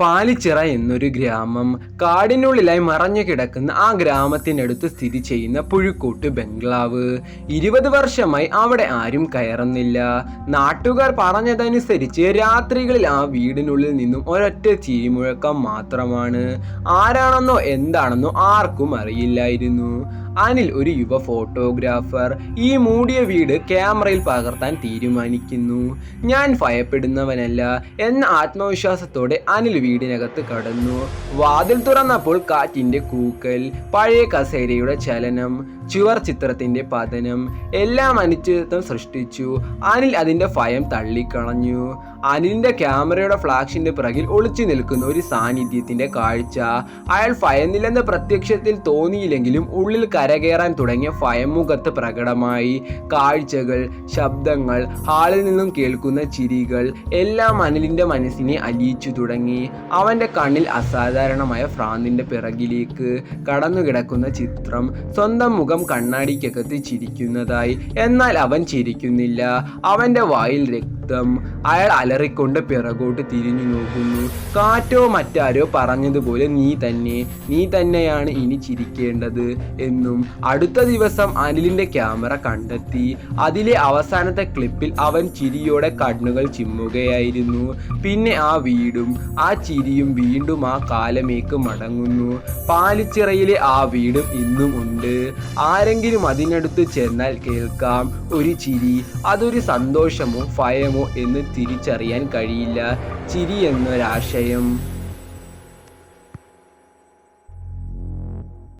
പാലിച്ചിറ എന്നൊരു ഗ്രാമം കാടിനുള്ളിലായി മറഞ്ഞു കിടക്കുന്ന ആ ഗ്രാമത്തിനടുത്ത് സ്ഥിതി ചെയ്യുന്ന പുഴുക്കോട്ട് ബംഗ്ലാവ്. ഇരുപത് വർഷമായി അവിടെ ആരും കയറുന്നില്ല. നാട്ടുകാർ പറഞ്ഞതനുസരിച്ച് രാത്രികളിൽ ആ വീടിനുള്ളിൽ നിന്നും ഒരൊറ്റ ചീരിമുഴക്കം മാത്രമാണ്. ആരാണെന്നോ എന്താണെന്നോ ആർക്കും അറിയില്ലായിരുന്നു. അനിൽ ഒരു യുവ ഫോട്ടോഗ്രാഫർ ഈ മൂടിയ വീട് ക്യാമറയിൽ പകർത്താൻ തീരുമാനിക്കുന്നു. ഞാൻ ഭയപ്പെടുന്നവനല്ല എന്ന ആത്മവിശ്വാസത്തോടെ അനിൽ വീടിനകത്ത് കടന്നു. വാതിൽ തുറന്നപ്പോൾ കാറ്റിന്റെ കൂക്കൽ പഴയ കസേരയുടെ ചലനം ചുവർ ചിത്രത്തിന്റെ പതനം എല്ലാം അനിശ്ചിതത്വം സൃഷ്ടിച്ചു. അനിൽ അതിന്റെ ഭയം തള്ളിക്കളഞ്ഞു. അനിലിന്റെ ക്യാമറയുടെ ഫ്ലാഷിന്റെ പിറകിൽ ഒളിച്ചു നിൽക്കുന്ന ഒരു സാന്നിധ്യത്തിന്റെ കാഴ്ച. അയാൾ ഭയന്നില്ലെന്ന പ്രത്യക്ഷത്തിൽ തോന്നിയില്ലെങ്കിലും ഉള്ളിൽ കരകയറാൻ തുടങ്ങിയ ഭയമുഖത്ത് പ്രകടമായി കാഴ്ചകൾ ശബ്ദങ്ങൾ ഹാളിൽ നിന്നും കേൾക്കുന്ന ചിരികൾ എല്ലാം അനിലിന്റെ മനസ്സിനെ അലിയിച്ചു തുടങ്ങി. അവന്റെ കണ്ണിൽ അസാധാരണമായ ഫ്രാന്തിന്റെ പിറകിലേക്ക് കടന്നുകിടക്കുന്ന ചിത്രം സ്വന്തം മുഖം കണ്ണാടിക്കകത്ത് ചിരിക്കുന്നതായി. എന്നാൽ അവൻ ചിരിക്കുന്നില്ല. അവന്റെ വായിൽ രക്തം അയാൾ അലറിക്കൊണ്ട് പിറകോട്ട് തിരിഞ്ഞു നോക്കുന്നു. കാറ്റോ മറ്റാരോ പറഞ്ഞതുപോലെ നീ തന്നെ നീ തന്നെയാണ് ഇനി ചിരിക്കേണ്ടത് എന്നും അടുത്ത ദിവസം അനിലിന്റെ ക്യാമറ കണ്ടെത്തി. അതിലെ അവസാനത്തെ ക്ലിപ്പിൽ അവൻ ചിരിയോടെ കണ്ണുകൾ ചിമ്മുകയായിരുന്നു. പിന്നെ ആ വീടും ആ ചിരിയും വീണ്ടും ആ കാലമേക്ക് മടങ്ങുന്നു. പാലിച്ചിറയിലെ ആ വീടും ഇന്നും ഉണ്ട്. ആരെങ്കിലും അതിനടുത്ത് ചെന്നാൽ കേൾക്കാം. ഒരു ചിരി അതൊരു സന്തോഷമോ ഭയമോ എന്ന് തിരിച്ചറിയാൻ കഴിയില്ല. ചിരി എന്നൊരാശയം.